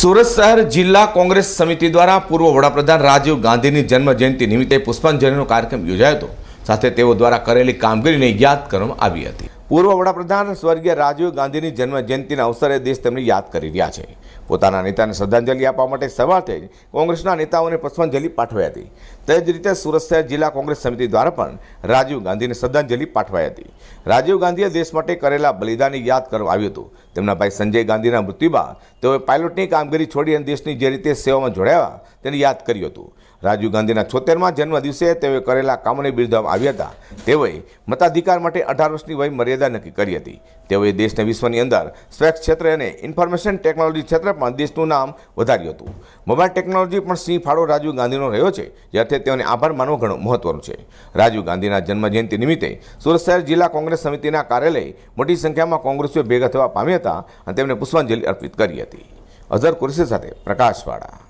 સુરત શહેર જિલ્લા કોંગ્રેસ સમિતિ દ્વારા પૂર્વ વડાપ્રધાન રાજીવ ગાંધીની જન્મ જયંતિ નિમિત્તે પુષ્પાંજલિનો કાર્યક્રમ યોજાયો હતો. સાથે તેઓ દ્વારા કરેલી કામગીરીને યાદ કરવામાં આવી હતી. પૂર્વ વડાપ્રધાન સ્વર્ગીય રાજીવ ગાંધીની જન્મ જયંતિના અવસરે દેશ તેમને યાદ કરી રહ્યા છે. પોતાના નેતાને શ્રદ્ધાંજલિ આપવા માટે સવારથી જ કોંગ્રેસના નેતાઓને પુષ્પાંજલિ પાઠવાઈ હતી. તે જ રીતે સુરત શહેર જિલ્લા કોંગ્રેસ સમિતિ દ્વારા પણ રાજીવ ગાંધીને શ્રદ્ધાંજલિ પાઠવાઈ હતી. રાજીવ ગાંધીએ દેશ માટે કરેલા બલિદાનને યાદ કરવામાં આવ્યું હતું. તેમના ભાઈ સંજય ગાંધીના મૃત્યુ બાદ તેઓએ પાયલોટની કામગીરી છોડી અને દેશની જે રીતે સેવામાં જોડાયા તેને યાદ કર્યું હતું. રાજીવ ગાંધીના છોતેરમાં જન્મ દિવસે તેઓએ કરેલા કામોને બિરદાવવામાં આવ્યા હતા. તેઓએ મતાધિકાર માટે અઢાર વર્ષની વય મર્યાદા નક્કી કરી હતી. તેઓએ દેશને વિશ્વની અંદર સ્પેસ ક્ષેત્ર અને ઇન્ફોર્મેશન ટેકનોલોજી ક્ષેત્રે પણ દેશનું નામ વધાર્યું હતું. મોબાઈલ ટેકનોલોજી પણ સિંહ ફાળો રાજીવ ગાંધીનો રહ્યો છે, જે અર્થે તેઓને આભાર માનવો ઘણો મહત્વનું છે. રાજીવ ગાંધીના જન્મજયંતિ નિમિત્તે સુરત શહેર જિલ્લા કોંગ્રેસ સમિતિના કાર્યાલય મોટી સંખ્યામાં કોંગ્રેસીઓ ભેગા થવા પામ્યા હતા અને તેમને પુષ્પાંજલિ અર્પિત કરી હતી. અઝર કુરશી સાથે પ્રકાશવાળા